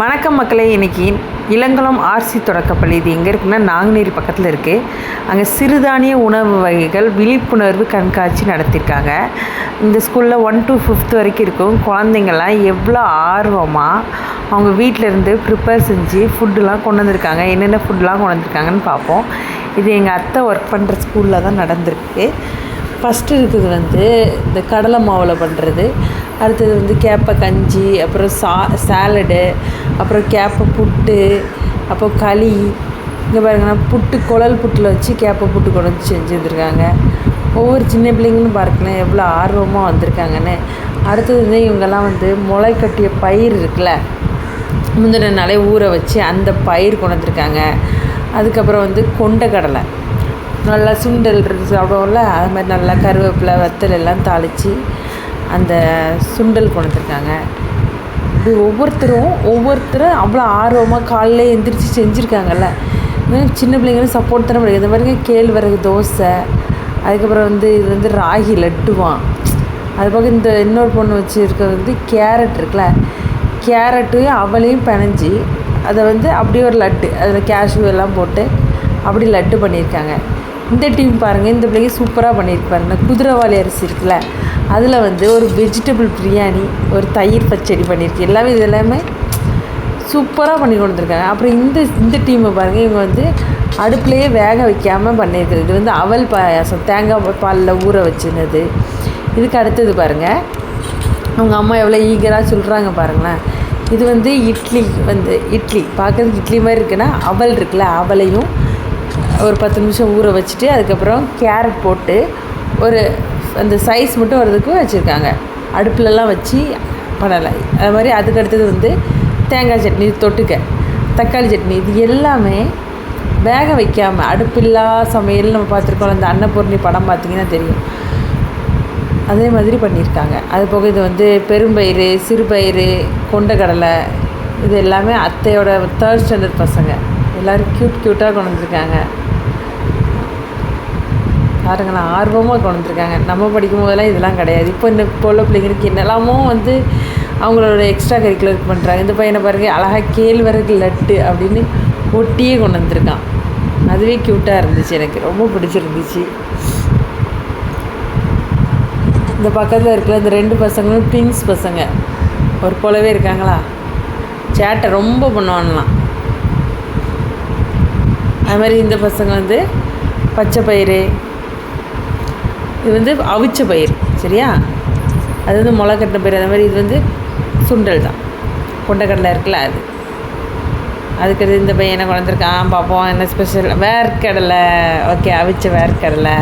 வணக்கம் மக்களே இன்னைக்கு இளங்குளம் ஆர்சி தொடக்கப்பள்ளி இது எங்கே இருக்குன்னா நாங்குநேரி பக்கத்தில் இருக்குது அங்கே சிறுதானிய உணவு வகைகள் விழிப்புணர்வு கண்காட்சி நடத்தியிருக்காங்க இந்த ஸ்கூலில் ஒன் டு ஃபிஃப்த் வரைக்கும் இருக்கும். குழந்தைங்கள்லாம் எவ்வளோ ஆர்வமாக அவங்க வீட்டில் இருந்து ப்ரிப்பேர் செஞ்சு ஃபுட்டுலாம் கொண்டு வந்திருக்காங்க. என்னென்ன ஃபுட்லாம் கொண்டு வந்திருக்காங்கன்னு பார்ப்போம். இது எங்கள் அத்தை ஒர்க் பண்ணுற ஸ்கூலில் தான் நடந்திருக்கு. ஃபஸ்ட்டு இருக்குது வந்து இந்த கடலை மாவில் பண்ணுறது அடுத்தது வந்து கேப்பை கஞ்சி அப்புறம் சா சாலடு அப்புறம் கேப்பை புட்டு அப்புறம் களி. இங்கே பாருங்கன்னா புட்டு குழல் புட்டில் வச்சு கேப்பை புட்டு கொண்டு வந்து செஞ்சு வந்திருக்காங்க. ஒவ்வொரு சின்ன பிள்ளைங்களும் பாருங்களேன் எவ்வளோ ஆர்வமாக வந்திருக்காங்கன்னு. அடுத்தது வந்து இவங்கெல்லாம் வந்து முளை கட்டிய பயிர் இருக்குல்ல முந்தின நாளே ஊற வச்சு அந்த பயிர் கொண்டு வந்திருக்காங்க. அதுக்கப்புறம் வந்து கொண்டக்கடலை நல்லா சுண்டல் சாப்பிடுவோம்ல அது மாதிரி நல்லா கருவேப்பிலை வத்தல் எல்லாம் தாளித்து அந்த சுண்டல் கொண்டு வந்திருக்காங்க. ஒவ்வொருத்தரும் ஒவ்வொருத்தரும் அவ்வளோ ஆர்வமாக காலையில எந்திரிச்சு செஞ்சுருக்காங்கல்ல. இன்னும் சின்ன பிள்ளைங்களும் சப்போர்ட் தானே முடியாது இந்த மாதிரிங்க கேழ்வரகு தோசை அதுக்கப்புறம் வந்து இது வந்து ராகி லட்டுவான் அது போக இந்த இன்னொரு பொண்ணு வச்சுருக்கிறது வந்து கேரட் இருக்குல்ல. கேரட்டு அவளையும் பிணைஞ்சி அதை வந்து அப்படியே ஒரு லட்டு அதில் கேஷ்யூ எல்லாம் போட்டு அப்படி லட்டு பண்ணியிருக்காங்க. இந்த டீம் பாருங்கள் இந்த பிள்ளைங்க சூப்பராக பண்ணியிருக்கு பாருங்கள் குதிரைவாளி அரிசி இருக்குல்ல அதில் வந்து ஒரு வெஜிடபிள் பிரியாணி ஒரு தயிர் பச்சடி பண்ணியிருக்கு எல்லாமே இது எல்லாமே சூப்பராக பண்ணி கொண்டு அப்புறம் இந்த இந்த டீமை பாருங்கள் இவங்க வந்து அடுப்புலையே வேக வைக்காமல் பண்ணியிருக்கிறது இது வந்து அவல் பாயாசம் தேங்காய் பாலில் ஊற வச்சுனது. இதுக்கு அடுத்தது பாருங்கள் அவங்க அம்மா எவ்வளோ ஈகராக சொல்கிறாங்க பாருங்களேன். இது வந்து இட்லி வந்து இட்லி பார்க்கறதுக்கு இட்லி மாதிரி இருக்குன்னா அவல் இருக்குல்ல அவலையும் ஒரு பத்து நிமிஷம் ஊற வச்சுட்டு அதுக்கப்புறம் கேரட் போட்டு ஒரு அந்த சைஸ் மட்டும் வர்றதுக்கு வச்சுருக்காங்க. அடுப்புலலாம் வச்சு பண்ணலை. அது மாதிரி அதுக்கு அடுத்தது வந்து தேங்காய் சட்னி தொட்டுக்க தக்காளி சட்னி இது எல்லாமே வேக வைக்காமல் அடுப்பில்லா சமையல் நம்ம பார்த்துருக்கோம் அந்த அன்னபூர்ணி படம் பார்த்திங்கன்னா தெரியும். அதே மாதிரி பண்ணியிருக்காங்க. அது போக இது வந்து பெரும்பயிறு சிறுபயிறு கொண்டக்கடலை இது எல்லாமே அத்தையோட தேர்ட் ஸ்டாண்டர்ட் பசங்க. எல்லோரும் க்யூட் க்யூட்டாக கொண்டு வந்திருக்காங்க. பாருங்களேன் ஆர்வமாக கொண்டு நம்ம படிக்கும் போதெல்லாம் இதெல்லாம் கிடையாது. இப்போ இந்த இப்போ பிள்ளைங்களுக்கு என்னெல்லாமோ வந்து அவங்களோட எக்ஸ்ட்ரா கரிக்குலர் பண்ணுறாங்க இந்த பையனை பாருங்க அழகாக கேழ்வரகு லட்டு அப்படின்னு ஒட்டியே கொண்டு வந்திருக்கான். அதுவே க்யூட்டாக இருந்துச்சு எனக்கு. ரொம்ப பிடிச்சிருந்துச்சு. இந்த பக்கத்தில் இருக்கிற இந்த ரெண்டு பசங்களும் ட்வின்ஸ் பசங்க. ஒரு போலவே இருக்காங்களா? சேட்டை ரொம்ப பண்ணுவான்லாம் அது மாதிரி இந்த பசங்க வந்து பச்சை பயிறு இது வந்து அவிச்ச பயிர் சரியா? அது வந்து முளை கட்டின பயிர் அந்த மாதிரி இது வந்து சுண்டல் தான். கொண்டக்கடலை இருக்குல்ல அது. அதுக்கு அடுத்து இந்த பையனை குழந்திருக்கான் பார்ப்போம் என்ன ஸ்பெஷல் வேர்க்கடலை. ஓகே அவிச்ச வேர்க்கடலை.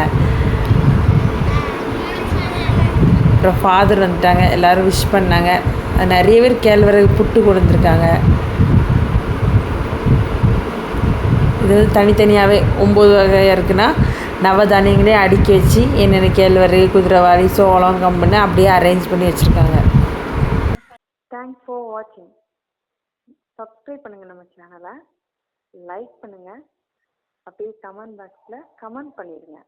அப்புறம் ஃபாதர் வந்துட்டாங்க எல்லோரும் விஷ் பண்ணாங்க. அது நிறைய பேர் கேழ்வரகு புட்டு கொடுத்துருக்காங்க. இது வந்து தனித்தனியாகவே ஒம்பது வகையாக இருக்குன்னா நவதானியங்களே அடுக்கி வச்சு என்னென்ன கேழ்வரகு குதிரைவாளி சோளம் கம்புன்னு அப்படியே அரேஞ்ச் பண்ணி வச்சுருக்காங்க. தேங்க்ஸ் ஃபார் வாட்சிங் சப்ஸ்கிரைப் பண்ணுங்கள் நம்ம சேனலை லைக் பண்ணுங்கள் அப்படியே கமெண்ட் பாக்ஸில் கமெண்ட் பண்ணிடுங்க.